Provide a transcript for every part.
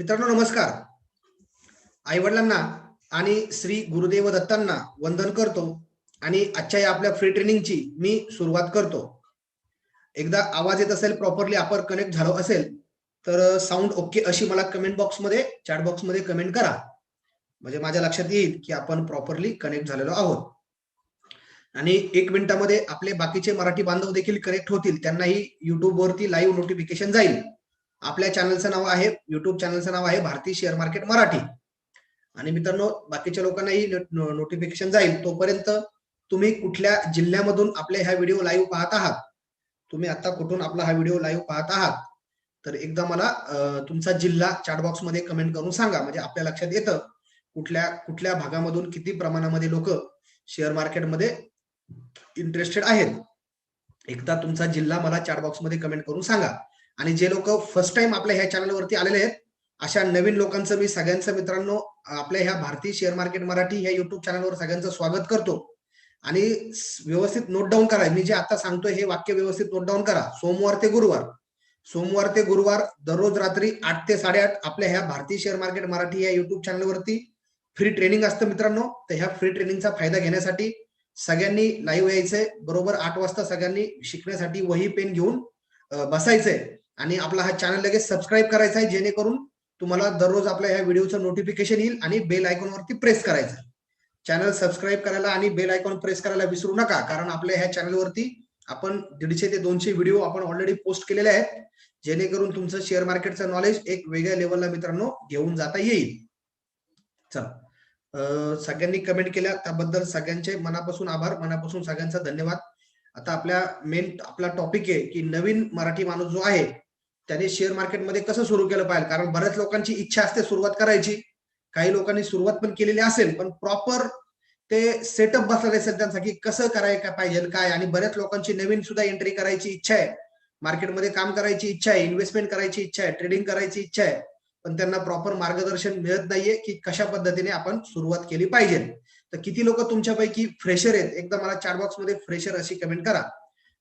मित्रांनो नमस्कार. आई वडिलांना आणि श्री गुरुदेव दत्तांना वंदन करतो आणि आजच्या या आपल्या फ्री ट्रेनिंगची मी सुरुवात करतो. एकदा आवाज येत असेल प्रॉपरली आपण कनेक्ट झालो असेल तर साऊंड ओके अशी मला कमेंट बॉक्समध्ये चॅट बॉक्समध्ये कमेंट करा. म्हणजे माझ्या लक्षात येईल की आपण प्रॉपरली कनेक्ट झालेलो आहोत. आणि एक मिनिटामध्ये आपले बाकीचे मराठी बांधव देखील कनेक्ट होतील त्यांनाही युट्यूबवरती लाईव्ह नोटिफिकेशन जाईल. आपल्या चॅनलचं नाव आहे युट्यूब चॅनलचं नाव आहे भारतीय शेअर मार्केट मराठी. आणि मित्रांनो बाकीच्या लोकांनाही नोटिफिकेशन जाईल तोपर्यंत तुम्ही कुठल्या जिल्ह्यामधून आपले हा व्हिडिओ लाईव्ह पाहत आहात? तुम्ही आता कुठून आपला हा व्हिडिओ लाईव्ह पाहत आहात? तर एकदा मला तुमचा जिल्हा चॅटबॉक्समध्ये कमेंट करून सांगा म्हणजे आपल्या लक्षात येतं कुठल्या कुठल्या भागामधून किती प्रमाणामध्ये लोक शेअर मार्केटमध्ये इंटरेस्टेड आहेत. एकदा तुमचा जिल्हा मला चॅटबॉक्समध्ये कमेंट करून सांगा. आणि जे लोक फर्स्ट टाइम आपल्या ह्या चॅनलवरती आलेले आहेत अशा नवीन लोकांचं मी सगळ्यांचं मित्रांनो आपल्या ह्या भारतीय शेअर मार्केट मराठी ह्या युट्यूब चॅनलवर सगळ्यांचं स्वागत करतो. आणि व्यवस्थित नोट डाऊन करा. मी जे आता सांगतोय हे वाक्य व्यवस्थित नोट डाऊन करा. सोमवार ते गुरुवार. सोमवार ते गुरुवार दररोज रात्री आठ ते साडेआठ आपल्या ह्या भारतीय शेअर मार्केट मराठी या युट्यूब चॅनलवरती फ्री ट्रेनिंग असतं मित्रांनो. तर ह्या फ्री ट्रेनिंगचा फायदा घेण्यासाठी सगळ्यांनी लाईव्ह यायचंय. बरोबर आठ वाजता सगळ्यांनी शिकण्यासाठी वही पेन घेऊन बसायचंय. आणि आपला हा चॅनल लगेच सबस्क्राईब करायचा आहे जेणेकरून तुम्हाला दररोज आपल्या ह्या व्हिडिओचं नोटिफिकेशन येईल आणि बेल आयकॉनवरती प्रेस करायचं. चॅनल सबस्क्राईब करायला आणि बेल आयकॉन प्रेस करायला विसरू नका कारण आपल्या ह्या चॅनलवरती आपण दीडशे ते दोनशे व्हिडिओ आपण ऑलरेडी पोस्ट केलेले आहेत. जेणेकरून तुमचं शेअर मार्केटचं नॉलेज एक वेगळ्या लेवलला मित्रांनो घेऊन जाता येईल. चला. सगळ्यांनी कमेंट केल्या त्याबद्दल सगळ्यांचे मनापासून आभार मनापासून सगळ्यांचा धन्यवाद. आता आपल्या मेन आपला टॉपिक आहे की नवीन मराठी माणूस जो आहे त्याने शेअर मार्केटमध्ये कसं सुरू केलं पाहिजे कारण बऱ्याच लोकांची इच्छा असते सुरुवात करायची. काही लोकांनी सुरुवात पण केलेली असेल पण प्रॉपर ते सेटअप बसलेले असेल त्यांसाठी की कसं करायला पाहिजे काय? आणि बऱ्याच लोकांची नवीन सुद्धा एंट्री करायची इच्छा आहे. मार्केटमध्ये काम करायची इच्छा आहे इन्व्हेस्टमेंट करायची इच्छा आहे ट्रेडिंग करायची इच्छा आहे. पण त्यांना प्रॉपर मार्गदर्शन मिळत नाहीये की कशा पद्धतीने आपण सुरुवात केली पाहिजे. तर किती लोक तुमच्यापैकी फ्रेशर आहेत? एकदा मला चार बॉक्समध्ये फ्रेशर अशी कमेंट करा.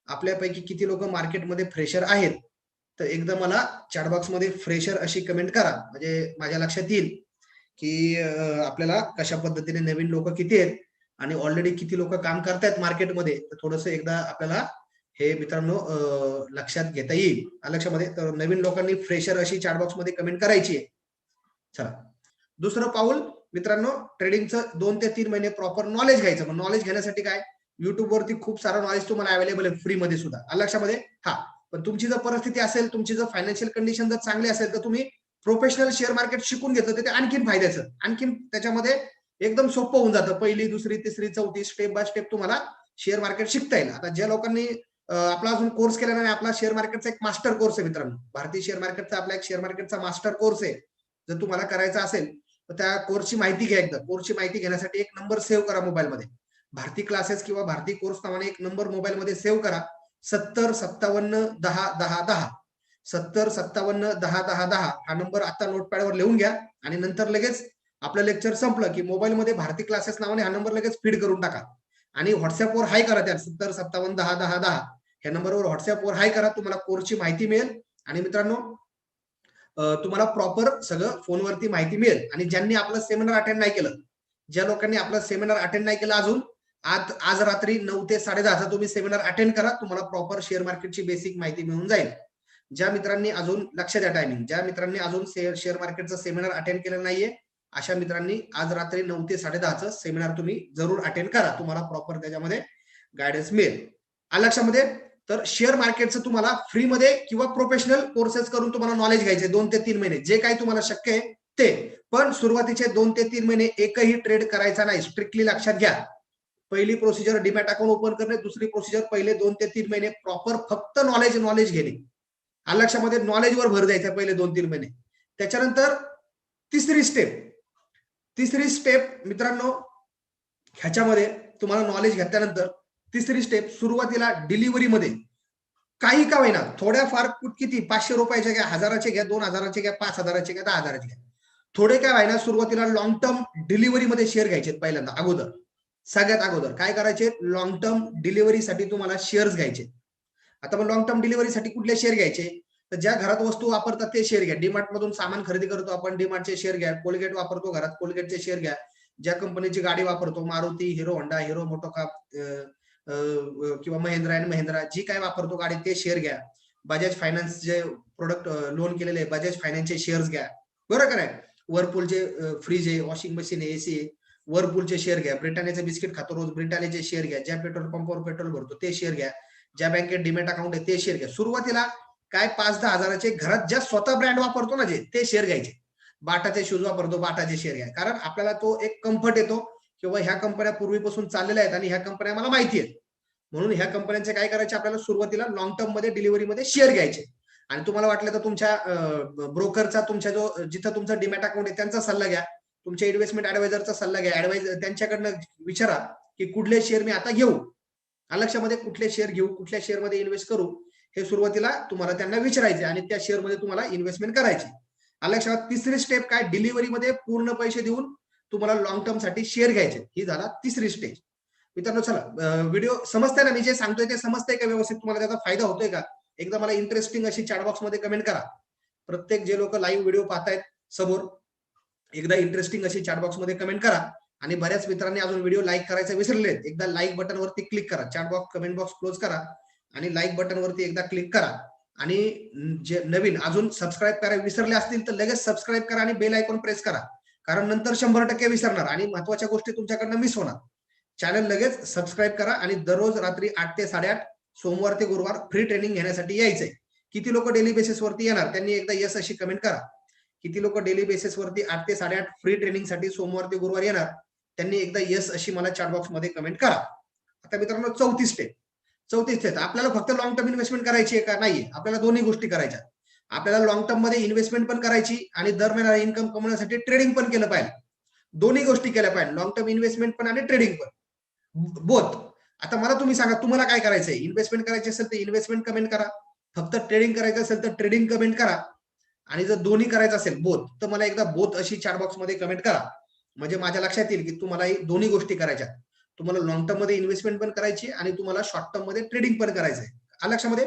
आपल्यापैकी किती लोक मार्केटमध्ये फ्रेशर आहेत? तर एकदा मला चॅट बॉक्समध्ये फ्रेशर अशी कमेंट करा. म्हणजे माझ्या लक्षात येईल की आपल्याला कशा पद्धतीने नवीन लोक किती आहेत आणि ऑलरेडी किती लोक काम करतायत मार्केटमध्ये तर थोडस एकदा आपल्याला हे मित्रांनो लक्षात घेता येईल. लक्षामध्ये तर नवीन लोकांनी फ्रेशर अशी चॅट बॉक्समध्ये कमेंट करायची आहे. चला. दुसरं पाऊल मित्रांनो ट्रेडिंगचं दोन ते तीन महिने प्रॉपर नॉलेज घ्यायचं. मग नॉलेज घेण्यासाठी काय? युट्यूबवरती खूप सारं नॉलेज तुम्हाला अवेलेबल आहे फ्री मध्ये सुद्धा. लक्षामध्ये? हा. पण तुमची जर परिस्थिती असेल तुमची जर फायनान्शियल कंडिशन जर चांगली असेल तर तुम्ही प्रोफेशनल शेअर मार्केट शिकून घेतलं तर ते आणखीन फायद्याचं. आणखीन त्याच्यामध्ये एकदम सोपं होऊन जातं. पहिली दुसरी तिसरी चौथी स्टेप बाय स्टेप तुम्हाला शेअर मार्केट शिकता येईल. आता ज्या लोकांनी आपला अजून कोर्स केला नाही आपला शेअर मार्केटचा एक मास्टर कोर्स आहे मित्रांनो. भारतीय शेअर मार्केटचा आपला एक शेअर मार्केटचा मास्टर कोर्स आहे. जर तुम्हाला करायचा असेल तर त्या कोर्सची माहिती घ्या एकदा. कोर्सची माहिती घेण्यासाठी एक नंबर सेव्ह करा मोबाईलमध्ये भारती क्लासेस किंवा भारती कोर्स नावाने एक नंबर मोबाईलमध्ये सेव्ह करा. सत्तर सत्तावन्न दहा दहा दहा. सत्तर सत्तावन्न दहा दहा दहा. हा नंबर आता नोटपॅडवर लिहून घ्या आणि नंतर लगेच आपलं लेक्चर संपलं की मोबाईलमध्ये भारती क्लासेस नावाने हा नंबर लगेच फीड करून टाका. आणि व्हॉट्सअपवर हाय करा त्या सत्तर सत्तावन्न दहा दहा दहा. ह्या नंबरवर व्हॉट्सअपवर हाय करा. तुम्हाला कोर्सची माहिती मिळेल. आणि मित्रांनो तुम्हाला प्रॉपर सगळं फोनवरती माहिती मिळेल. आणि ज्यांनी आपलं सेमिनार अटेंड नाही केलं ज्या लोकांनी आपलं सेमिनार अटेंड नाही केलं अजून आज आज रात्री नऊ ते साडे दहाचा तुम्ही सेमिनार अटेंड करा तुम्हाला प्रॉपर शेअर मार्केटची बेसिक माहिती मिळून जाईल. ज्या मित्रांनी अजून लक्ष द्या टायमिंग ज्या मित्रांनी अजून शेअर मार्केटचं सेमिनार अटेंड केलं नाहीये अशा मित्रांनी आज रात्री नऊ ते साडे दहाचं सेमिनार तुम्ही जरूर अटेंड करा तुम्हाला प्रॉपर त्याच्यामध्ये गायडन्स मिळेल. आ लक्षामध्ये तर शेअर मार्केटचं तुम्हाला फ्रीमध्ये किंवा प्रोफेशनल कोर्सेस करून तुम्हाला नॉलेज घ्यायचे दोन ते तीन महिने. जे काही तुम्हाला शक्य आहे ते. पण सुरुवातीचे दोन ते तीन महिने एकही ट्रेड करायचा नाही स्ट्रिक्टली लक्षात घ्या. पहिली प्रोसिजर डिमॅट अकाउंट ओपन करणे दुसरी प्रोसिजर पहिले दोन ते तीन महिने प्रॉपर फक्त नॉलेज नॉलेज घेणे. आलक्षामध्ये नॉलेजवर भर द्यायचा पहिले दोन तीन महिने. त्याच्यानंतर तिसरी स्टेप तिसरी स्टेप मित्रांनो ह्याच्यामध्ये तुम्हाला नॉलेज घेतल्यानंतर तिसरी स्टेप सुरुवातीला डिलिव्हरीमध्ये काही का होईना थोड्याफार कुठ- किती? पाचशे रुपयाचे घ्या हजाराचे घ्या दोन हजाराचे घ्या पाच हजाराचे घ्या दहा हजाराचे घ्या. थोडे काय व्हायना सुरुवातीला लॉंग टर्म डिलिव्हरीमध्ये शेअर घ्यायचे पहिल्यांदा अगोदर. सगळ्यात अगोदर. काय करायचे? लॉंग टर्म डिलिव्हरीसाठी तुम्हाला शेअर्स घ्यायचे. आता मग लॉंग टर्म डिलिव्हरीसाठी कुठले शेअर घ्यायचे? तर ज्या घरात वस्तू वापरतात ते शेअर घ्या. डीमार्ट मधून सामान खरेदी करतो आपण डीमार्टचे शेअर घ्या. कोलगेट वापरतो घरात कोलगेटचे शेअर घ्या. ज्या कंपनीची गाडी वापरतो Maruti Hero Honda Hero MotoCorp किंवा महिंद्रा अँड महिंद्रा जी काय वापरतो गाडी ते शेअर घ्या. बजाज फायनान्स जे प्रोडक्ट लोन केलेले बजाज फायनान्सचे शेअर्स घ्या. बरोबर आहे वर्लपूलचे फ्रीज आहे वॉशिंग मशीन आहे एसी आहे. वरपूलचे शेअर घ्या. ब्रिटानियाचे बिस्किट खातो रोज. ब्रिटानियाचे शेअर घ्या. ज्या पेट्रोल पंपावर पेट्रोल भरतो ते शेअर घ्या. ज्या बँकेत डिमेट अकाउंट आहे ते शेअर घ्या. सुरुवातीला काय पाच दहा हजाराचे घरात ज्या स्वतः ब्रँड वापरतो ना जे ते शेअर घ्यायचे. बाटाचे शूज वापरतो बाटाचे शेअर घ्या. कारण आपल्याला तो एक कम्फर्ट येतो किंवा ह्या कंपन्या पूर्वीपासून चाललेल्या आहेत आणि ह्या कंपन्या मला माहिती आहेत. म्हणून ह्या कंपन्यांचे काय करायचे? आपल्याला सुरुवातीला लॉंग टर्ममध्ये डिलिव्हरीमध्ये शेअर घ्यायचे. आणि तुम्हाला वाटलं तर तुमच्या ब्रोकरचा तुमच्या जो जिथं तुमचा डिमॅट अकाउंट आहे त्यांचा सल्ला घ्या. तुमच्या इन्व्हेस्टमेंट ऍडवायझरचा सल्ला घ्या. ऍडवायझर त्यांच्याकडनं विचारा की कुठले शेअर मी आता घेऊ. अलक्षामध्ये कुठले शेअर घेऊ कुठल्या शेअरमध्ये इन्व्हेस्ट करू हे सुरुवातीला तुम्हाला त्यांना विचारायचे आणि त्या शेअरमध्ये तुम्हाला इन्व्हेस्टमेंट करायची. अलक्षात तिसरी स्टेप काय? डिलिव्हरीमध्ये पूर्ण पैसे देऊन तुम्हाला लॉंग टर्मसाठी शेअर घ्यायचे. ही झाला तिसरी स्टेज मित्रांनो चला व्हिडिओ समजते ना? मी जे सांगतोय ते समजतंय का व्यवस्थित? तुम्हाला त्याचा फायदा होतोय का? एकदा मला इंटरेस्टिंग अशी चॅटबॉक्समध्ये कमेंट करा. प्रत्येक जे लोक लाईव्ह व्हिडिओ पाहतायत समोर एकदा इंटरेस्टिंग अशी चॅटबॉक्समध्ये कमेंट करा. आणि बऱ्याच मित्रांनी अजून व्हिडिओ लाईक करायचे विसरले एकदा लाईक बटन वरती क्लिक करा. चॅटबॉक्स कमेंट बॉक्स क्लोज करा. आणि लाईक बटन वरती एकदा क्लिक करा. आणि जे नवीन अजून सबस्क्राईब करायला विसरले असतील तर लगेच सबस्क्राईब करा आणि बेल आयकॉन प्रेस करा. कारण नंतर शंभर टक्के विसरणार. आणि महत्त्वाच्या गोष्टी तुमच्याकडनं मिस होणार. चॅनल लगेच सबस्क्राईब करा आणि दररोज रात्री आठ ते साडेआठ सोमवार ते गुरुवार फ्री ट्रेनिंग घेण्यासाठी यायचंय. किती लोक डेली बेसिस वरती येणार? त्यांनी एकदा यस अशी कमेंट करा. किती लोक डेली बेसिस वरती आठ ते साडेआठ फ्री ट्रेनिंगसाठी सोमवार ते गुरुवार येणार त्यांनी एकदा यस अशी मला चॅटबॉक्समध्ये कमेंट करा. आता मित्रांनो चौथी स्टेप चौथी स्टेप आपल्याला फक्त लॉंग टर्म इन्व्हेस्टमेंट करायची आहे का? नाही आपल्याला दोन्ही गोष्टी करायच्या. आपल्याला लॉंग टर्ममध्ये इन्व्हेस्टमेंट पण करायची आणि दर महिन्याला इन्कम कमवण्यासाठी ट्रेडिंग पण केलं पाहिजे. दोन्ही गोष्टी केल्या पाहिजे. लॉंग टर्म इन्व्हेस्टमेंट पण आणि ट्रेडिंग पण. बोथ आता मला तुम्ही सांगा तुम्हाला काय करायचंय? इन्व्हेस्टमेंट करायची असेल तर इन्व्हेस्टमेंट कमेंट करा. फक्त ट्रेडिंग करायचं असेल तर ट्रेडिंग कमेंट करा. आणि जर दोन्ही करायचं असेल बोथ तर मला एकदा बोथ अशी बॉक्समध्ये कमेंट करा. म्हणजे माझ्या लक्षात येईल की तुम्हाला दोन्ही गोष्टी करायच्या तुम्हाला लॉंग टर्ममध्ये इन्व्हेस्टमेंट पण करायची आणि तुम्हाला शॉर्ट टर्ममध्ये ट्रेडिंग पण करायचंय. लक्षामध्ये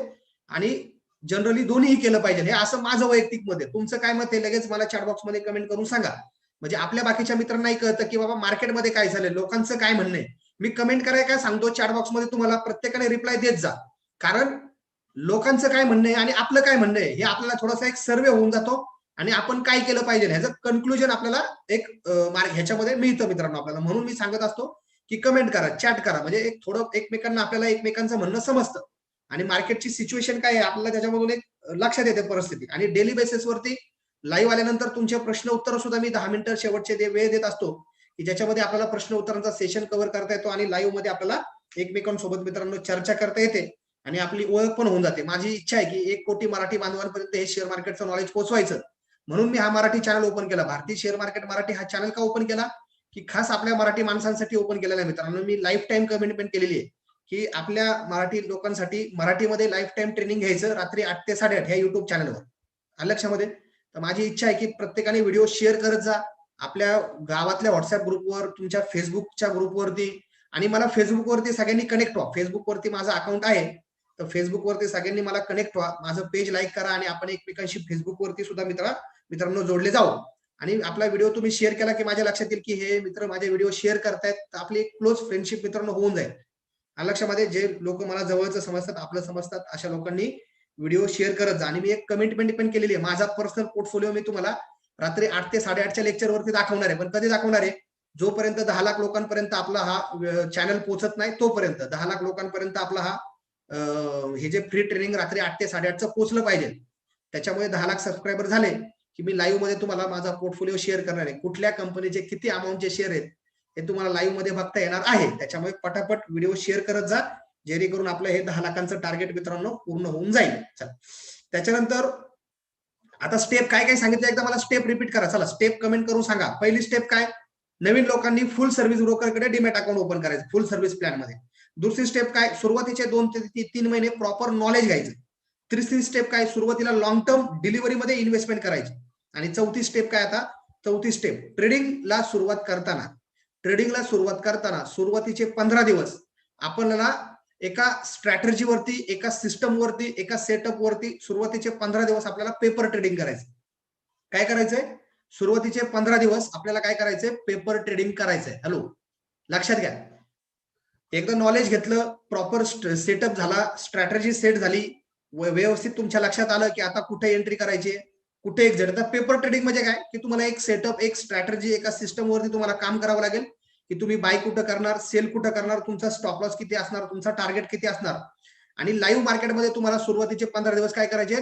आणि जनरली दोन्हीही केलं पाहिजे. हे असं माझं वैयक्तिकमध्ये तुमचं काय मत आहे? लगेच मला चॅटबॉक्समध्ये कमेंट करून सांगा. म्हणजे आपल्या बाकीच्या मित्रांनाही कळतं की बाबा मार्केटमध्ये काय झालंय? लोकांचं काय म्हणणं आहे? मी कमेंट करायला काय सांगतो? चॅटबॉक्समध्ये तुम्हाला प्रत्येकाने रिप्लाय देत जा. कारण लोकांचं काय म्हणणं आहे आणि आपलं काय म्हणणं आहे हे आपल्याला थोडासा एक सर्वे होऊन जातो आणि आपण काय केलं पाहिजे ह्याचं कन्क्लुजन आपल्याला एक मार्ग ह्याच्यामध्ये मिळतं मित्रांनो आपल्याला. म्हणून मी सांगत असतो की कमेंट करा चॅट करा. म्हणजे एक थोडं एकमेकांना आपल्याला एकमेकांचं म्हणणं समजतं. आणि मार्केटची सिच्युएशन काय आहे आपल्याला त्याच्यामधून एक लक्षात येते परिस्थिती. आणि डेली बेसिसवरती लाईव्ह आल्यानंतर तुमचे प्रश्न उत्तर सुद्धा मी दहा मिनिटं शेवटचे वेळ देत असतो. की ज्याच्यामध्ये आपल्याला प्रश्न उत्तरांचा सेशन कव्हर करता येतो आणि लाईव्हमध्ये आपल्याला एकमेकांसोबत मित्रांनो चर्चा करता येते. आणि आपली ओळख पण होऊन जाते. माझी इच्छा आहे की एक कोटी मराठी बांधवांपर्यंत हे शेअर मार्केटचं नॉलेज पोहोचवायचं. म्हणून मी हा मराठी चॅनल ओपन केला. भारतीय शेअर मार्केट मराठी हा चॅनल का ओपन केला? की खास आपल्या मराठी माणसांसाठी ओपन केलेला आहे मित्रांनो. मी लाईफ टाईम कमिटमेंट केलेली आहे. की आपल्या मराठी लोकांसाठी मराठीमध्ये लाईफ टाईम ट्रेनिंग घ्यायचं रात्री आठ ते साडेआठ ह्या युट्यूब चॅनलवर लक्षामध्ये? तर माझी इच्छा आहे की प्रत्येकाने व्हिडिओ शेअर करत जा. आपल्या गावातल्या व्हॉट्सअप ग्रुपवर तुमच्या फेसबुकच्या ग्रुपवरती आणि मला फेसबुकवरती सगळ्यांनी कनेक्ट व्हा. फेसबुकवरती माझा अकाउंट आहे. तर फेसबुकवरती सगळ्यांनी मला कनेक्ट व्हा. माझं पेज लाईक करा आणि आपण एकमेकांशी फेसबुकवरती सुद्धा मित्र मित्रांनो जोडले जाऊ. आणि आपला व्हिडिओ तुम्ही शेअर केला की माझ्या लक्षात येईल की हे मित्र माझे व्हिडिओ शेअर करतायत तर आपली एक क्लोज फ्रेंडशिप मित्रांनो होऊन जाईल. लक्षामध्ये जे लोक मला जवळचं समजतात आपलं समजतात अशा लोकांनी व्हिडिओ शेअर करत जा. आणि मी एक कमिटमेंट पण केलेली आहे. माझा पर्सनल पोर्टफोलिओ मी तुम्हाला रात्री आठ ते साडेआठच्या लेक्चरवरती दाखवणार आहे. पण कधी दाखवणार आहे? जोपर्यंत दहा लाख लोकांपर्यंत आपला हा चॅनल पोहोचत नाही तोपर्यंत दहा लाख लोकांपर्यंत आपला हा हे जे फ्री ट्रेनिंग रात्री आठ ते साडेआठचं पोहोचलं पाहिजे. त्याच्यामुळे दहा लाख सबस्क्रायबर झाले की मी लाईव्हमध्ये तुम्हाला माझा पोर्टफोलिओ शेअर करणार आहे. कुठल्या कंपनीचे किती अमाऊंटचे शेअर आहेत हे तुम्हाला लाईव्हमध्ये बघता येणार आहे. त्याच्यामुळे पटापट व्हिडिओ शेअर करत जा जेणेकरून आपलं हे दहा लाखांचं टार्गेट मित्रांनो पूर्ण होऊन जाईल. त्याच्यानंतर आता स्टेप काय काय सांगितलं? एकदा मला स्टेप रिपीट करा. चला स्टेप कमेंट करून सांगा. पहिली स्टेप काय? नवीन लोकांनी फुल सर्व्हिस ब्रोकरकडे डिमेट अकाउंट ओपन करायचं. फुल सर्व्हिस प्लॅनमध्ये. दुसरी स्टेप काय? सुरुवातीचे दोन ते तीन महिने प्रॉपर नॉलेज घ्यायचं. तिसरी स्टेप काय? सुरुवातीला लॉंग टर्म डिलिव्हरी मध्ये इन्व्हेस्टमेंट करायची. आणि चौथी स्टेप काय आता? चौथी स्टेप ट्रेडिंगला सुरुवात करताना. ट्रेडिंगला सुरुवात करताना सुरुवातीचे पंधरा दिवस आपल्याला एका स्ट्रॅटर्जीवरती एका सिस्टम वरती एका सेटअप वरती सुरुवातीचे पंधरा दिवस आपल्याला पेपर ट्रेडिंग करायचं. काय करायचंय? सुरुवातीचे पंधरा दिवस आपल्याला काय करायचंय? पेपर ट्रेडिंग करायचंय. हॅलो लक्षात घ्या. एकदा नॉलेज घेतलं प्रॉपर सेटअप झाला स्ट्रॅटर्जी सेट झाली व्यवस्थित तुमच्या लक्षात आलं की आता कुठे एंट्री करायची कुठे एक्झिट तर पेपर ट्रेडिंग म्हणजे काय? की तुम्हाला एक सेटअप एक स्ट्रॅटर्जी एका सिस्टमवरती तुम्हाला काम करावं लागेल की तुम्ही बाय कुठं करणार सेल कुठं करणार तुमचा स्टॉप लॉस किती असणार तुमचा टार्गेट किती असणार. आणि लाईव्ह मार्केटमध्ये तुम्हाला सुरुवातीचे पंधरा दिवस काय करायचे?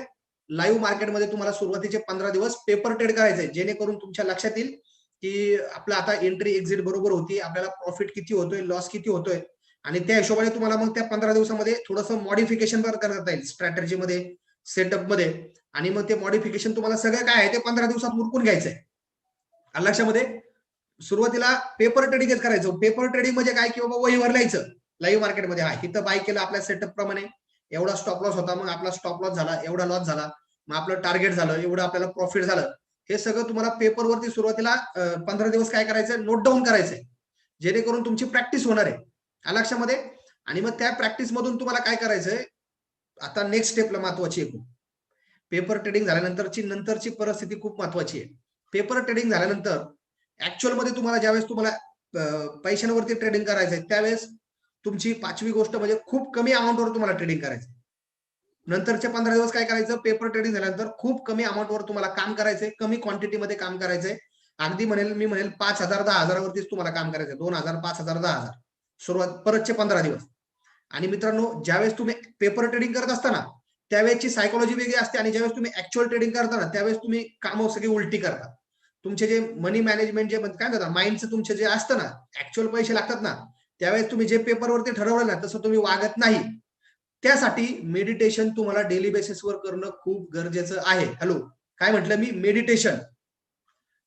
लाईव्ह मार्केटमध्ये तुम्हाला सुरुवातीचे पंधरा दिवस पेपर ट्रेड करायचे जेणेकरून तुमच्या लक्षात येईल की आपलं आता एंट्री एक्झिट बरोबर होती आपल्याला प्रॉफिट किती होतोय लॉस किती होतोय. आणि त्या हिशोबाने तुम्हाला मग त्या पंधरा दिवसामध्ये थोडंसं मॉडिफिकेशन करता येईल स्ट्रॅटर्जीमध्ये सेटअपमध्ये आणि मग ते मॉडिफिकेशन तुम्हाला सगळं काय आहे ते पंधरा दिवसात उरकून घ्यायचंय. आलं लक्षामध्ये सुरुवातीला पेपर ट्रेडिंगच करायचं. पेपर ट्रेडिंग म्हणजे काय? की बाबा वहीवर लिहायचं. लाईव्ह मार्केटमध्ये हा इथं बाय केलं आपल्या सेटअप प्रमाणे. एवढा स्टॉप लॉस होता. मग आपला स्टॉप लॉस झाला. एवढा लॉस झाला. मग आपलं टार्गेट झालं. एवढं आपल्याला प्रॉफिट झालं. हे सगळं तुम्हाला पेपरवरती सुरुवातीला पंधरा दिवस काय करायचं नोट डाऊन करायचंय. जेणेकरून तुमची प्रॅक्टिस होणार आहे. लक्षामध्ये? आणि मग त्या प्रॅक्टिस मधून तुम्हाला काय करायचंय? आता नेक्स्ट स्टेपला महत्वाची आहे खूप. पेपर ट्रेडिंग झाल्यानंतरची नंतरची परिस्थिती खूप महत्वाची आहे. पेपर ट्रेडिंग झाल्यानंतर ऍक्च्युअलमध्ये तुम्हाला ज्यावेळेस तुम्हाला पैशांवरती ट्रेडिंग करायचंय त्यावेळेस तुमची पाचवी गोष्ट म्हणजे खूप कमी अमाऊंटवर तुम्हाला ट्रेडिंग करायचं नंतरचे पंधरा दिवस काय करायचं? पेपर ट्रेडिंग झाल्यानंतर खूप कमी अमाऊंटवर तुम्हाला काम करायचंय कमी क्वांटिटीमध्ये काम करायचंय. अगदी म्हणेल मी म्हणेल पाच हजार दहा हजारावरतीच तुम्हाला काम करायचंय. दोन हजार पाच हजार दहा हजार. सुरुवात परतचे पंधरा दिवस. आणि मित्रांनो ज्यावेळेस तुम्ही पेपर ट्रेडिंग करत असताना त्यावेळेची सायकोलॉजी वेगळी असते आणि ज्यावेळेस तुम्ही ऍक्च्युअल ट्रेडिंग करताना त्यावेळेस तुम्ही कामं सगळी उलटी करता. तुमचे जे मनी मॅनेजमेंट जे काय म्हणतात माइंडचं तुमचे जे असतं ना ऍक्च्युअल पैसे लागतात ना त्यावेळेस तुम्ही जे पेपरवरती ठरवलं ना तसं तुम्ही वागत नाही. त्यासाठी मेडिटेशन तुम्हाला डेली बेसिसवर करणं खूप गरजेचं आहे. हॅलो काय म्हटलं मी? मेडिटेशन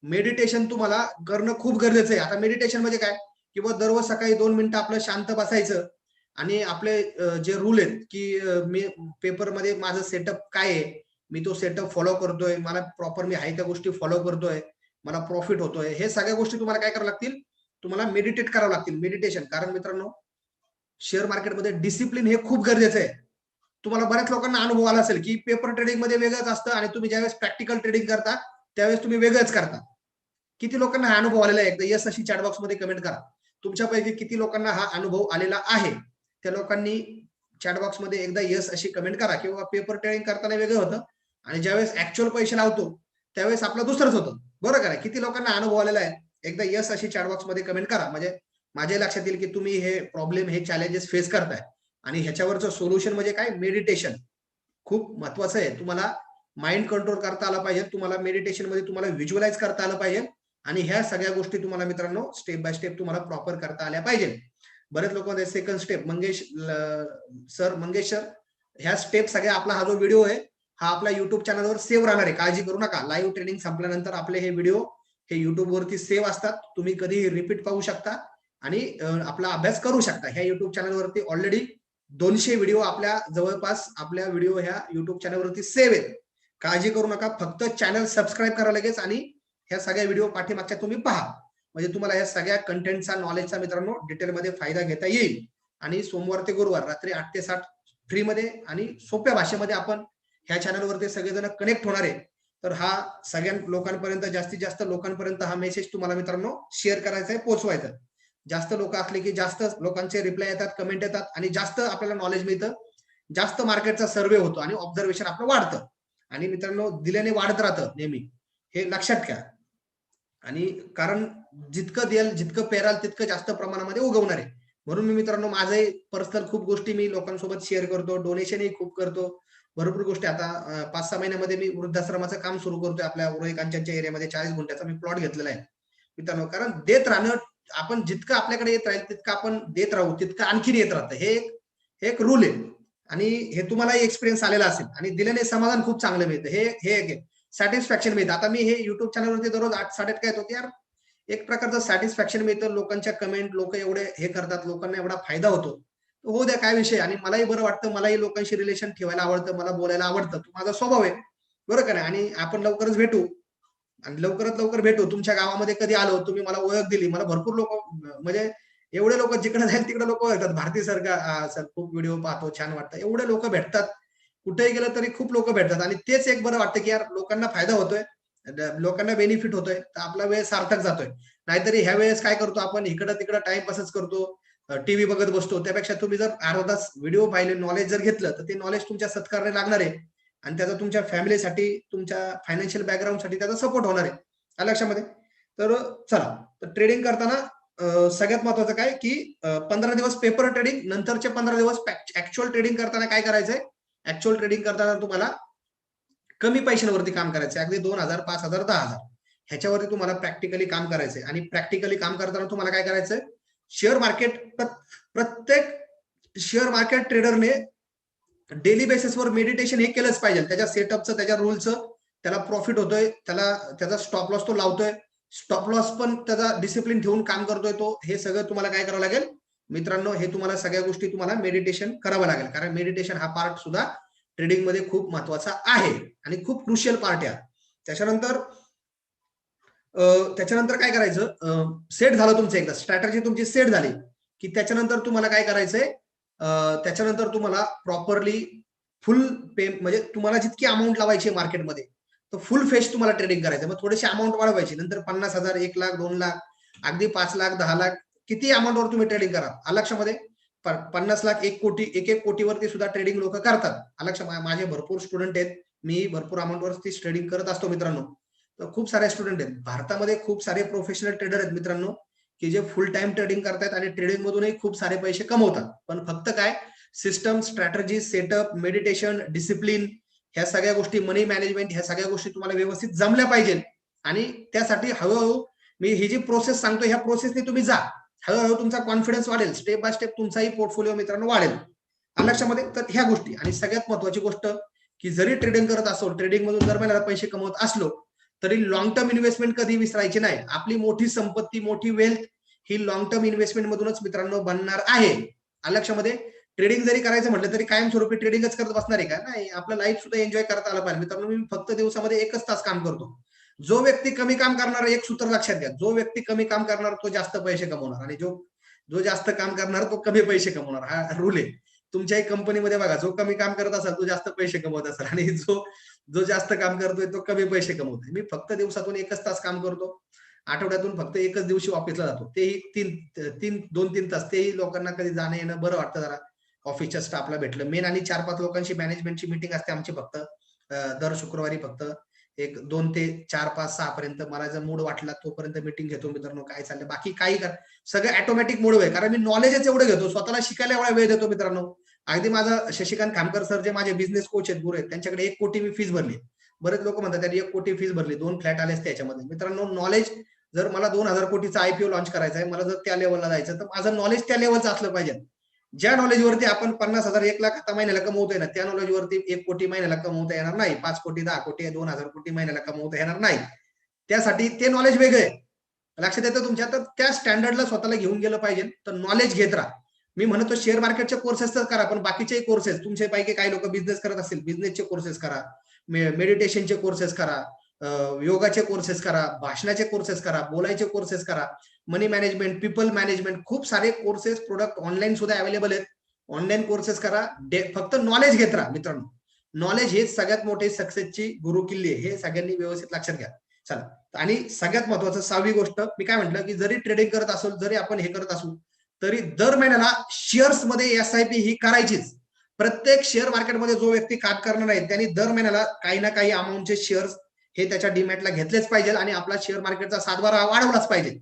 मेडिटेशन तुम्हाला करणं खूप गरजेचं आहे. आता मेडिटेशन म्हणजे काय? किंवा दररोज सकाळी दोन मिनिटं आपलं शांत बसायचं. आणि आपले जे रूल आहेत की मी पेपरमध्ये माझं सेटअप काय आहे? मी तो सेटअप फॉलो करतोय. मला प्रॉपर मी आहे त्या गोष्टी फॉलो करतोय. मला प्रॉफिट होतोय. हे सगळ्या गोष्टी तुम्हाला काय करावं लागतील? तुम्हाला मेडिटेट करावं लागतील. मेडिटेशन कारण मित्रांनो शेअर मार्केटमध्ये डिसिप्लिन हे खूप गरजेचं आहे. तुम्हाला बऱ्याच लोकांना अनुभव आला असेल की पेपर ट्रेडिंगमध्ये वेगळंच असतं आणि तुम्ही ज्यावेळेस प्रॅक्टिकल ट्रेडिंग करता त्यावेळेस तुम्ही वेगळंच करता. किती लोकांना हा अनुभव आलेला आहे? एकदा यस अशी चॅटबॉक्समध्ये कमेंट करा. तुमच्यापैकी किती लोकांना हा अनुभव आलेला आहे? त्या लोकांनी चॅटबॉक्समध्ये एकदा यस अशी कमेंट करा किंवा पेपर ट्रेडिंग करताना वेगळं होतं. आणि ज्यावेळेस ऍक्च्युअल पैसे लावतो त्यावेळेस आपलं दुसरंच होतं. बरोबर का नाही? किती लोकांना अनुभव आलेला आहे? एकदा यस अशी चॅटबॉक्समध्ये कमेंट करा. म्हणजे माझ्या लक्षात येईल की तुम्ही हे प्रॉब्लेम हे चॅलेंजेस फेस करताय. आणि ह्याच्यावरचं सोल्युशन म्हणजे काय? मेडिटेशन खूप महत्वाचं आहे. तुम्हाला माइंड कंट्रोल करता आला पाहिजे. तुम्हाला मेडिटेशनमध्ये तुम्हाला व्हिज्युअलाइज करता आलं पाहिजे. आणि ह्या सगळ्या गोष्टी तुम्हाला मित्रांनो स्टेप बाय स्टेप तुम्हाला प्रॉपर करता आल्या पाहिजे. बरेच लोक second step Mangesh sir Mangesh sir ह्या स्टेप सगळ्या आपला हा जो व्हिडिओ आहे हा आपल्या युट्यूब चॅनलवर सेव्ह राहणार आहे. काळजी करू नका. लाईव्ह ट्रेनिंग संपल्यानंतर आपले हे व्हिडिओ हे युट्यूब वरती सेव्ह असतात. तुम्ही कधीही रिपीट पाहू शकता आणि आपला अभ्यास करू शकता. ह्या युट्यूब चॅनलवरती ऑलरेडी दोनशे व्हिडिओ आपल्या जवळपास आपल्या व्हिडिओ ह्या युट्यूब चॅनलवरती सेव्ह आहेत. काळजी करू नका. फक्त चॅनल सबस्क्राईब करा लगेच आणि ह्या सगळ्या व्हिडिओ पाठीमागच्या तुम्ही पहा. म्हणजे तुम्हाला या सगळ्या कंटेंटचा नॉलेजचा मित्रांनो डिटेलमध्ये फायदा घेता येईल. आणि सोमवार ते गुरुवार रात्री आठ ते सात फ्रीमध्ये आणि सोप्या भाषेमध्ये आपण ह्या चॅनलवरती सगळेजण कनेक्ट होणार आहे. तर हा सगळ्या लोकांपर्यंत जास्तीत जास्त लोकांपर्यंत हा मेसेज तुम्हाला मित्रांनो शेअर करायचा आहे पोहोचवायचा जास्त लोक असले की जास्त लोकांचे रिप्लाय येतात कमेंट येतात आणि जास्त आपल्याला नॉलेज मिळतं. जास्त मार्केटचा सर्वे होतो आणि ऑब्झर्वेशन आपलं वाढतं. आणि मित्रांनो दिल्याने वाढत राहतं नेहमी. हे लक्षात घ्या. आणि कारण जितकं द्याल जितकं पेराल तितकं जास्त प्रमाणामध्ये उगवणार आहे. म्हणून मी मित्रांनो माझे पर्सनल खूप गोष्टी मी लोकांसोबत शेअर करतो डोनेशनही खूप करतो. भरपूर गोष्टी आता पाच सहा महिन्यामध्ये मी वृद्धाश्रमाचं काम सुरू करतोय. आपल्या उरळी कांचनच्या एरियामध्ये चाळीस गुंठ्याचा मी प्लॉट घेतलेला आहे. मित्रांनो कारण देत राहणं आपण जितकं आपल्याकडे येत राहील तितकं आपण देत राहू तितकं आणखीन येत राहतं. हे एक हे एक रूल आहे. आणि हे तुम्हालाही एक्सपिरियन्स आलेला असेल. आणि दिल्याने समाधान खूप चांगलं मिळतं. हे हे एक सॅटिस्फॅक्शन मिळतं. आता मी हे युट्यूब चॅनलवरती दररोज आठ साडेआठ काय होते यार एक प्रकारचं सॅटिस्फॅक्शन मिळतं. लोकांच्या कमेंट लोक एवढे हे करतात. लोकांना एवढा फायदा होतो. हो द्या काय विषय. आणि मलाही बरं वाटतं मलाही लोकांशी रिलेशन ठेवायला आवडतं मला बोलायला आवडतं. माझा स्वभाव आहे. बरं का नाही? आणि आपण लवकरच भेटू. आणि लवकरात लवकर भेटू. तुमच्या गावामध्ये कधी आलो तुम्ही मला ओळख दिली. मला भरपूर लोक म्हणजे एवढे लोक जिकडे जाईल तिकडे लोक ओळखतात. भारती सरकार सर खूप व्हिडिओ पाहतो छान वाटतं. एवढे लोक भेटतात. कुठेही गेलं तरी खूप लोक भेटतात. आणि तेच एक बरं वाटतं की यार लोकांना फायदा होतोय. लोकांना बेनिफिट होतोय. तर आपला वेळ सार्थक जातोय. नाहीतरी ह्या वेळेस काय करतो आपण? इकडं तिकडं टाइमपासच करतो. टीव्ही बघत बसतो. त्यापेक्षा तुम्ही जर अर्धा तास व्हिडिओ पाहिले नॉलेज जर घेतलं तर ते नॉलेज तुमच्या सत्कारने लागणार आहे. आणि त्याचा तुमच्या फॅमिलीसाठी तुमच्या फायनान्शियल बॅकग्राऊंडसाठी त्याचा सपोर्ट होणार आहे. लक्षामध्ये? तर चला. तर ट्रेडिंग करताना सगळ्यात महत्वाचं काय की पंधरा दिवस पेपर ट्रेडिंग नंतरचे पंधरा दिवस ऍक्च्युअल ट्रेडिंग करताना काय करायचंय? ऍक्च्युअल ट्रेडिंग करताना तुम्हाला कमी पैशांवरती काम करायचं अगदी दोन हजार पाच हजार दहा हजार. ह्याच्यावरती तुम्हाला प्रॅक्टिकली काम करायचंय. आणि प्रॅक्टिकली काम करताना तुम्हाला काय करायचंय? शेअर मार्केट प्रत्येक शेअर मार्केट ट्रेडरने डेली बेसिसवर मेडिटेशन हे केलंच पाहिजे. त्याच्या सेटअपचं त्याच्या रूलचं त्याला प्रॉफिट होतोय त्याला त्याचा स्टॉप लॉस तो लावतोय. स्टॉप लॉस पण त्याचा डिसिप्लिन ठेवून काम करतोय तो. हे सगळं तुम्हाला काय करावं लागेल? मित्रांनो हे तुम्हाला सगळ्या गोष्टी तुम्हाला मेडिटेशन करावं लागेल. कारण मेडिटेशन हा पार्ट सुद्धा ट्रेडिंगमध्ये खूप महत्त्वाचा आहे आणि खूप क्रुशियल पार्ट आहे त्याच्यानंतर त्याच्यानंतर काय करायचं? सेट झालं तुमचं एकदा. स्ट्रॅटर्जी तुमची सेट झाली की त्याच्यानंतर तुम्हाला काय करायचंय? त्याच्यानंतर तुम्हाला प्रॉपरली फुल पे म्हणजे तुम्हाला जितकी अमाऊंट लावायची आहे मार्केटमध्ये तर फुल फेस तुम्हाला ट्रेडिंग करायचं मग थोडीशी अमाऊंट वाढवायची. नंतर पन्नास हजार एक लाख दोन लाख अगदी पाच लाख दहा लाख किती अमाऊंटवर तुम्ही ट्रेडिंग करा अलक्षमध्ये? पन्नास लाख एक कोटी एक एक कोटीवरती सुद्धा ट्रेडिंग लोक करतात. अलक्ष माझे भरपूर स्टुडंट आहेत. मी भरपूर अमाऊंटवरती ट्रेडिंग करत असतो मित्रांनो. तर खूप सारे स्टुडंट आहेत. भारतामध्ये खूप सारे प्रोफेशनल ट्रेडर आहेत मित्रांनो की जे फुल टाइम ट्रेडिंग करतात आणि ट्रेडिंग मधूनही खूप सारे पैसे कमवतात. पण फक्त काय? System strategy setup meditation discipline ह्या सगळ्या गोष्टी मनी मॅनेजमेंट ह्या सगळ्या गोष्टी तुम्हाला व्यवस्थित जमल्या पाहिजे आणि त्यासाठी हळूहळू मी ही जी प्रोसेस सांगतो ह्या प्रोसेसने तुम्ही जा. हळूहळू तुमचा कॉन्फिडन्स वाढेल. स्टेप बाय स्टेप तुमचाही पोर्टफोलिओ मित्रांनो वाढेल. लक्षामध्ये तर ह्या गोष्टी. आणि सगळ्यात महत्वाची गोष्ट की जरी ट्रेडिंग करत असो ट्रेडिंग मधून जर महिन्याला पैसे कमवत असलो तरी लॉंग टर्म इन्व्हेस्टमेंट कधी विसरायची नाही. आपली मोठी संपत्ती मोठी वेल्थ ही लॉंग टर्म इन्व्हेस्टमेंट मधूनच मित्रांनो बनणार आहे. लक्षामध्ये ट्रेडिंग जरी करायचं म्हटलं तरी कायमस्वरूपी ट्रेडिंगच करत बसणार आहे का? नाही. आपलं लाईफ सुद्धा एन्जॉय करता आलं पाहिजे. मित्रांनो मी फक्त दिवसामध्ये एकच तास काम करतो. जो व्यक्ती कमी काम करणार एक सूत्र लक्षात घ्या. जो व्यक्ती कमी काम करणार तो जास्त पैसे कमवणार. आणि जो जो जास्त काम करणार तो कमी पैसे कमवणार. हा रूल आहे. तुमच्याही कंपनीमध्ये बघा जो कमी काम करत असाल तो जास्त पैसे कमवत असाल. आणि जो जो जास्त काम करतोय तो कमी पैसे कमवतोय. मी फक्त दिवसातून एकच तास काम करतो. आठवड्यातून फक्त एकच दिवशी ऑफिसला जातो. तेही तीन तीन दोन तीन तास. तेही लोकांना कधी जाणं येणं बरं वाटतं जरा. ऑफिसच्या स्टाफला भेटलं. मेन आणि चार पाच लोकांची मॅनेजमेंटची मिटिंग असते आमची फक्त. दर शुक्रवारी फक्त. एक दोन ते चार पाच सहा पर्यंत मला जर मूड वाटला तोपर्यंत मीटिंग घेतो मित्रांनो काय चाललं बाकी काही कर. सगळं ऑटोमॅटिक मूड आहे कारण मी नॉलेजच एवढं घेतो स्वतःला शिकायला एवढा वेळ देतो मित्रांनो. अगदी माझा शशिकांत खामकर सर जे माझे बिझनेस कोच आहेत गुरु आहेत त्यांच्याकडे एक कोटी मी फीस भरली. बरेच लोक म्हणतात त्यांनी एक कोटी फीस भरली दोन फ्लॅट आले असते याच्यामध्ये. मित्रांनो नॉलेज जर मला दोन हजार कोटीचा आयपीओ लॉन्च करायचा आहे मला जर त्या लेवलला जायचं तर माझं नॉलेज त्या लेवलचं असलं पाहिजे. ज्या नॉलेजवरती आपण पन्नास हजार एक लाख आता महिन्याला कमवतोय ना त्या नॉलेजवरती एक कोटी महिन्याला कमवता येणार नाही. पाच कोटी दहा कोटी दोन हजार कोटी महिन्याला कमवता येणार नाही. त्यासाठी ते नॉलेज वेगळे लक्षात येतं तुमच्या तर त्या स्टँडर्डला स्वतःला घेऊन गेलं पाहिजे. तर नॉलेज घेत राहा. मी म्हणतो शेअर मार्केटचे कोर्सेस तर करा पण बाकीचे कोर्सेस तुमच्या पैकी काही लोक बिझनेस करत असतील बिझनेसचे कोर्सेस करा. मेडिटेशनचे कोर्सेस करा. योगाचे कोर्सेस करा भाषणाचे कोर्सेस करा बोलायचे कोर्सेस करा. मनी मॅनेजमेंट पीपल मॅनेजमेंट खूप सारे कोर्सेस प्रोडक्ट ऑनलाईन सुद्धा अवेलेबल आहेत. ऑनलाईन कोर्सेस करा. फक्त नॉलेज घेत राहा मित्रांनो. नॉलेज हेच सगळ्यात मोठे सक्सेसची गुरु किल्ली हे सगळ्यांनी व्यवस्थित लक्षात घ्या. चला. आणि सगळ्यात महत्वाचं सहावी गोष्ट मी काय म्हटलं की जरी ट्रेडिंग करत असो जरी आपण हे करत असू तरी दर महिन्याला शेअर्समध्ये एस आय पी ही करायचीच. प्रत्येक शेअर मार्केटमध्ये जो व्यक्ती काम करणार आहे त्यांनी दर महिन्याला काही ना काही अमाऊंटचे शेअर्स हे त्याच्या डिमॅटला घेतलेच पाहिजे आणि आपला शेअर मार्केटचा सातबारा वाढवलाच पाहिजे.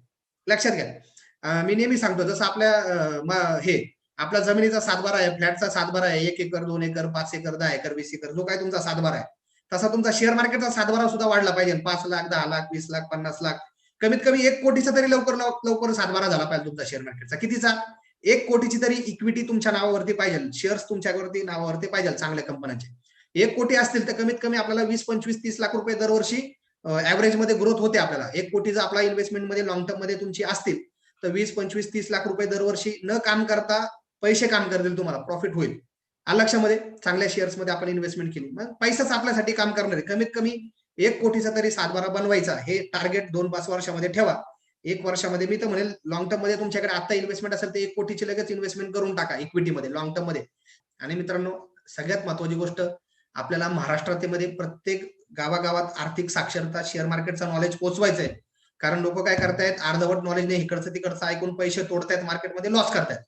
लक्षात घ्या. मी नेहमी सांगतो जसं आपल्या हे आपला जमिनीचा सातबारा आहे फ्लॅटचा सातबारा आहे एक एकर दोन एकर पाच एकर दहा एकर वीस एकर जो काय तुमचा सातबारा आहे. तसा तुमचा शेअर मार्केटचा सातबारा सुद्धा वाढला पाहिजे. पाच लाख दहा लाख वीस लाख पन्नास लाख कमीत कमी एक कोटीचा तरी लवकर लवकर सातबारा झाला पाहिजे तुमचा शेअर मार्केटचा कितीचा? एक कोटीची तरी इक्विटी तुमच्या नावावरती पाहिजे. शेअर्स तुमच्यावरती नावावरती पाहिजे चांगल्या कंपन्यांचे एक कोटी असतील तर कमीत कमी आपल्याला वीस पंचवीस तीस लाख रुपये दरवर्षी ऍव्हरेजमध्ये ग्रोथ होते आपल्याला. एक कोटी जर आपला इन्व्हेस्टमेंटमध्ये लॉंग टर्ममध्ये तुमची असतील. तर वीस पंचवीस तीस लाख रुपये दरवर्षी न काम करता पैसे काम करतील तुम्हाला. प्रॉफिट होईल. लक्षामध्ये? चांगल्या शेअर्समध्ये आपण इन्व्हेस्टमेंट केली. मग पैसाच आपल्यासाठी काम करणार आहे. कमीत कमी एक कोटीचा तरी सातबारा बनवायचा. हे टार्गेट दोन पाच वर्षामध्ये ठेवा. एक वर्षामध्ये मी तर म्हणेल लॉंग टर्ममध्ये तुमच्याकडे आता इन्व्हेस्टमेंट असेल तर एक कोटीची लगेच इन्व्हेस्टमेंट करून टाका इक्विटीमध्ये लॉंग टर्ममध्ये. आणि मित्रांनो सगळ्यात महत्वाची गोष्ट आपल्याला महाराष्ट्रामध्ये प्रत्येक गावागावात आर्थिक साक्षरता शेअर मार्केटचा नॉलेज पोहोचवायचं आहे कारण लोक काय करतायत अर्धवट नॉलेज नाही इकडचं तिकडचं ऐकून पैसे तोडतायत मार्केटमध्ये लॉस करतायत.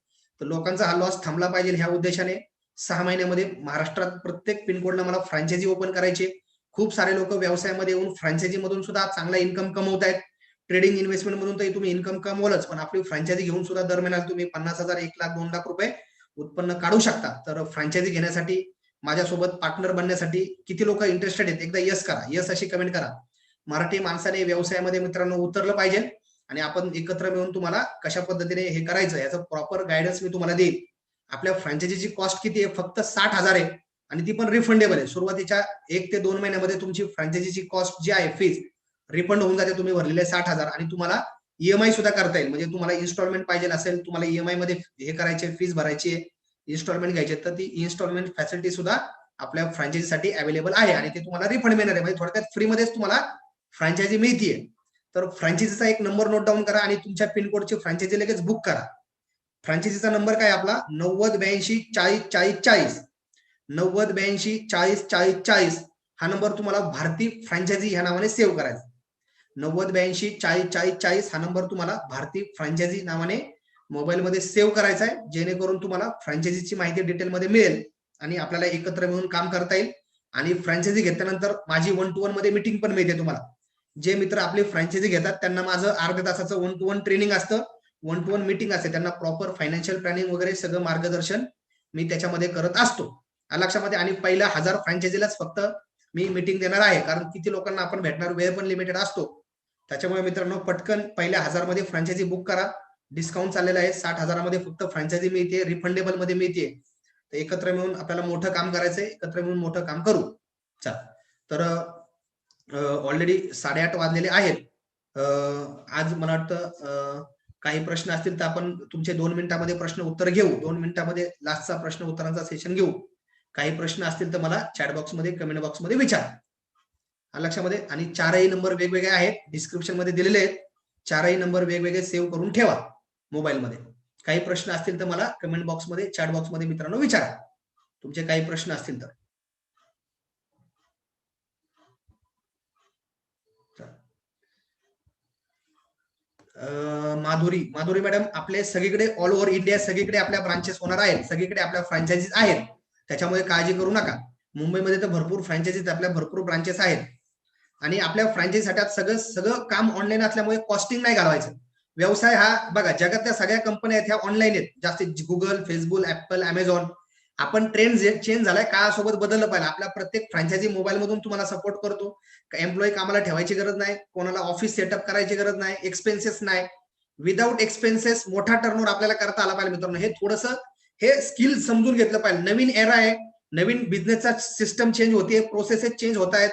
तर लोकांचा हा लॉस थांबला पाहिजे ह्या उद्देशाने सहा महिन्यामध्ये महाराष्ट्रात प्रत्येक पिनकोडला मला फ्रँचायझी ओपन करायची. खूप सारे लोक व्यवसायामध्ये येऊन फ्रँचायझी मधून सुद्धा चांगला इन्कम कमवत आहेत ट्रेडिंग इन्व्हेस्टमेंट मधून तरी तुम्ही इन्कम कमवलंच पण आपली फ्रँचायझी घेऊन सुद्धा दर महिन्याला तुम्ही पन्नास हजार एक लाख दोन लाख रुपये उत्पन्न काढू शकता. तर फ्रँचायझी घेण्यासाठी माझ्यासोबत पार्टनर बनण्यासाठी किती लोक इंटरेस्टेड आहेत? एकदा यस करा. यस अशी कमेंट करा. मराठी माणसाने व्यवसायामध्ये मित्रांनो उतरलं पाहिजे आणि आपण एकत्र मिळून तुम्हाला कशा पद्धतीने हे करायचं याचं प्रॉपर गायडन्स मी तुम्हाला देईल आपल्या फ्रँचायझीची कॉस्ट किती आहे? फक्त साठ हजार आहे आणि ती पण रिफंडेबल आहे. सुरुवातीच्या एक ते दोन महिन्यामध्ये तुमची फ्रँचायझीची कॉस्ट जी आहे फीज रिफंड होऊन जाते. तुम्ही भरलेले साठ हजार आणि तुम्हाला ईएमआय सुद्धा करता येईल. म्हणजे तुम्हाला इन्स्टॉलमेंट पाहिजे असेल तुम्हाला ईएमआयमध्ये हे करायचे फीज भरायची आहे. इन्स्टॉलमेंट घ्यायचे तर ती इन्स्टॉलमेंट फॅसिलिटी सुद्धा आपल्या फ्रँचायझीसाठी अवेलेबल आहे आणि ते तुम्हाला रिफंड मिळणार आहे. म्हणजे थोडक्यात फ्रीमध्येच तुम्हाला फ्रँचायझी मिळतीये. तर फ्रँचायझीचा एक नंबर नोट डाऊन करा आणि तुमच्या पिनकोडची फ्रँचायझी लगेच बुक करा. फ्रँचायझीचा नंबर काय आपला? नव्वद ब्याऐंशी चाळीस चाळीस चाळीस. नव्वद ब्याऐंशी चाळीस चाळीस चाळीस हा नंबर तुम्हाला भारती फ्रँचायझी ह्या नावाने सेव्ह करायचा नव्वद ब्याऐंशी चाळीस चाळीस चाळीस हा नंबर तुम्हाला भारती फ्रँचायझी नावाने मोबाईलमध्ये सेव्ह करायचा आहे जेणेकरून तुम्हाला फ्रँचायझीची माहिती डिटेलमध्ये मिळेल आणि आपल्याला एकत्र मिळून काम करता येईल. आणि फ्रँचायझी घेतल्यानंतर माझी वन टू वनमध्ये मीटिंग पण मिळते तुम्हाला. जे मित्र आपली फ्रँचायझी घेतात त्यांना माझं अर्ध्या तासाचं वन टू वन ट्रेनिंग असतं. वन टू वन मीटिंग असते. त्यांना प्रॉपर फायनान्शियल प्लॅनिंग वगैरे सगळं मार्गदर्शन मी त्याच्यामध्ये करत असतो. लक्षामध्ये आणि पहिल्या हजार फ्रँचायझीलाच फक्त मी मीटिंग देणार आहे. कारण किती लोकांना आपण भेटणार वेळ पण लिमिटेड असतो. त्याच्यामुळे मित्रांनो पटकन पहिल्या हजारमध्ये फ्रँचायझी बुक करा. डिस्काउंट चाललेला आहे. साठ हजारामध्ये फक्त फ्रँचायझी मिळते रिफंडेबलमध्ये मिळते. तर एकत्र मिळून आपल्याला मोठं काम करायचंय. एकत्र मिळून मोठं काम करू. चल. तर ऑलरेडी साडेआठ वाजलेले आहेत. आज मला वाटतं काही प्रश्न असतील तर आपण तुमचे दोन मिनिटामध्ये प्रश्न उत्तर घेऊ. दोन मिनिटामध्ये लास्टचा प्रश्न उत्तरांचा सेशन घेऊ. काही प्रश्न असतील तर मला चॅट बॉक्समध्ये कमेंट बॉक्समध्ये विचार. लक्षामध्ये. आणि चारही नंबर वेगवेगळे आहेत. डिस्क्रिप्शनमध्ये दिलेले आहेत. चारही नंबर वेगवेगळे सेव्ह करून ठेवा. मोबाईलमध्ये. काही प्रश्न असतील तर मला कमेंट बॉक्समध्ये चॅट बॉक्समध्ये मित्रांनो विचारा. तुमचे काही प्रश्न असतील तर. माधुरी माधुरी मॅडम आपले सगळीकडे ऑल ओव्हर इंडिया सगळीकडे आपल्या ब्रांचेस होणार आहेत सगळीकडे आपल्या फ्रँचायझीज आहेत. त्याच्यामुळे काळजी करू नका. मुंबईमध्ये तर भरपूर फ्रँचायझीज आपल्या भरपूर ब्रांचेस आहेत. आणि आपल्या फ्रँचायझीसाठी सगळं सगळं काम ऑनलाईन असल्यामुळे कॉस्टिंग नाही घालवायचं. व्यवसाय हा बघा जगातल्या सगळ्या कंपन्या आहेत ह्या ऑनलाईन आहेत. जास्तीत गुगल फेसबुक ऍपल अमेझॉन आपण ट्रेंड चेंज झालाय काळासोबत बदललं पाहिजे. आपल्या प्रत्येक फ्रँचायझी मोबाईल मधून तुम्हाला सपोर्ट करतो. एम्प्लॉई कामाला ठेवायची गरज नाही. कोणाला ऑफिस सेटअप करायची गरज नाही. एक्सपेन्सेस नाही. विदाऊट एक्सपेन्सेस मोठा टर्नओव्हर आपल्याला करता आला पाहिजे मित्रांनो. हे थोडस हे स्किल समजून घेतलं पाहिजे. नवीन एरा आहे. नवीन बिझनेसचा सिस्टम चेंज होते प्रोसेसेस चेंज होत आहेत.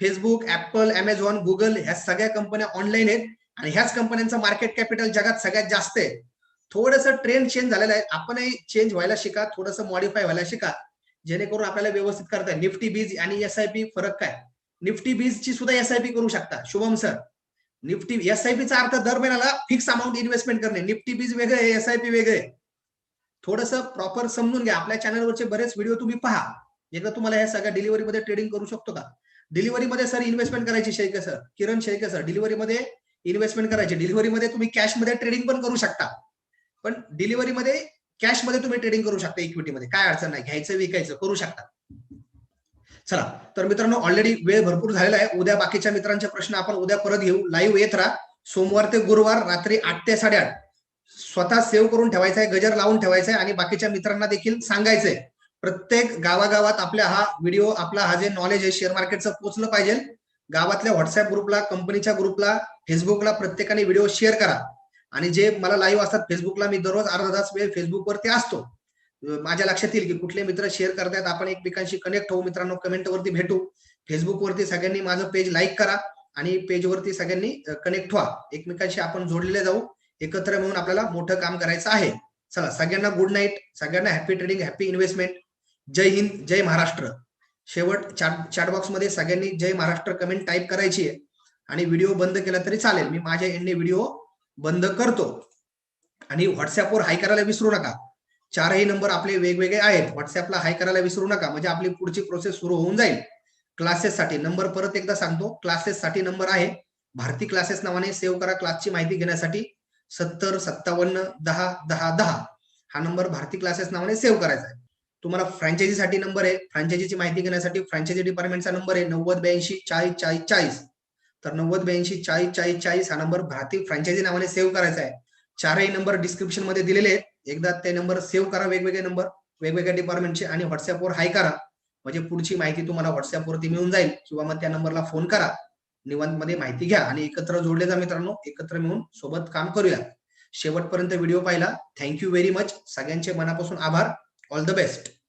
फेसबुक ऍपल अमेझॉन गुगल ह्या सगळ्या कंपन्या ऑनलाईन आहेत. आणि ह्याच कंपन्यांचं मार्केट कॅपिटल जगात सगळ्यात जास्त आहे. थोडस ट्रेंड चेंज झालेलं आहे. आपणही चेंज व्हायला शिका थोडस मॉडिफाय व्हायला शिका. जेणेकरून आपल्याला व्यवस्थित करता येईल. निफ्टी बीज आणि एस आय पी फरक काय? निफ्टी बीज ची सुद्धा एस आय पी करू शकता. Shubham sir Nifty S I पीचा अर्थ दर महिन्याला फिक्स अमाऊंट इन्व्हेस्टमेंट करणे. निफ्टी बीज वेगळे एस आय पी वेगळे थोडस प्रॉपर समजून घ्या. आपल्या चॅनलवरचे बरेच व्हिडिओ तुम्ही पहा. एकदा तुम्हाला ह्या सगळ्या डिलिव्हरीमध्ये ट्रेडिंग करू शकतो का? डिलिव्हरीमध्ये सर इन्व्हेस्टमेंट करायची शेळके सर किरण शेळके सर डिलिव्हरीमध्ये इन्व्हेस्टमेंट करायची. डिलिव्हरीमध्ये तुम्ही कॅशमध्ये ट्रेडिंग पण करू शकता. पण डिलिव्हरीमध्ये कॅशमध्ये तुम्ही ट्रेडिंग करू शकता इक्विटीमध्ये. काय अडचण नाही. घ्यायचं विकायचं करू शकता. चला. तर मित्रांनो ऑलरेडी वेळ भरपूर झालेला आहे. उद्या बाकीच्या मित्रांचे प्रश्न आपण उद्या परत घेऊ. लाईव्ह येत राहा. सोमवार ते गुरुवार रात्री आठ ते साडेआठ. स्वतः सेव्ह करून ठेवायचा आहे गजर लावून ठेवायचा आहे आणि बाकीच्या मित्रांना देखील सांगायचंय. प्रत्येक गावागावात आपल्या हा व्हिडिओ आपला हा जे नॉलेज आहे शेअर मार्केटचं पोचलं पाहिजे. गावातल्या व्हॉट्सअप ग्रुपला कंपनीच्या ग्रुपला फेसबुकला प्रत्येकाने व्हिडिओ शेअर करा. आणि जे मला लाईव्ह असतात फेसबुकला मी दररोज अर्धा तास वेळ फेसबुकवरती असतो. माझ्या लक्षात येईल की कुठले मित्र शेअर करतायत. आपण एकमेकांशी कनेक्ट होऊ. मित्रांनो कमेंटवरती भेटू. फेसबुकवरती सगळ्यांनी माझं पेज लाईक करा. आणि पेजवरती सगळ्यांनी कनेक्ट व्हा. एकमेकांशी आपण जोडलेले जाऊ. एकत्र मिळून आपल्याला मोठं काम करायचं आहे. चला सगळ्यांना गुड नाईट सगळ्यांना हॅपी ट्रेडिंग हॅपी इन्व्हेस्टमेंट जय हिंद जय महाराष्ट्र. शेवट चॅट चॅटमध्ये सगळ्यांनी जय महाराष्ट्र कमेंट टाईप करायची आहे. आणि व्हिडिओ बंद केला तरी चालेल. मी माझ्या एंडने व्हिडिओ बंद करतो. आणि व्हॉट्सअपवर हाय करायला विसरू नका. चारही नंबर आपले वेगवेगळे आहेत. व्हॉट्सअपला हाय करायला विसरू नका. म्हणजे आपली पुढची प्रोसेस सुरू होऊन जाईल. क्लासेससाठी नंबर परत एकदा सांगतो. क्लासेससाठी नंबर आहे. भारती क्लासेस नावाने सेव्ह करा क्लासची माहिती घेण्यासाठी. सत्तर सत्तावन्न दहा दहा दहा. हा नंबर भारती क्लासेस नावाने सेव्ह करायचा आहे. तुम्हाला फ्रँचायझीसाठी नंबर आहे. फ्रँचायझीची माहिती घेण्यासाठी फ्रँचायझी डिपार्टमेंटचा नंबर आहे. नव्वद ब्याऐंशी चाळीस चाळीस चाळीस. तर नव्वद ब्याऐंशी चाळीस चाळीस चाळीस हा नंबर भारती फ्रँचायझी नावाने सेव्ह करायचा आहे. चारही नंबर डिस्क्रिप्शनमध्ये दिलेले आहेत. एकदा ते नंबर सेव्ह करा वेगवेगळे नंबर वेगवेगळ्या डिपार्टमेंटचे आणि व्हॉट्सअपवर हाय करा. म्हणजे पुढची माहिती तुम्हाला व्हॉट्सअपवरती मिळून जाईल किंवा मग त्या नंबरला फोन करा. निवांत मध्ये माहिती घ्या आणि एकत्र जोडले जा मित्रांनो. एकत्र मिळून सोबत काम करूया. शेवटपर्यंत व्हिडिओ पाहिला. थँक्यू व्हेरी मच सगळ्यांचे मनापासून आभार. All the best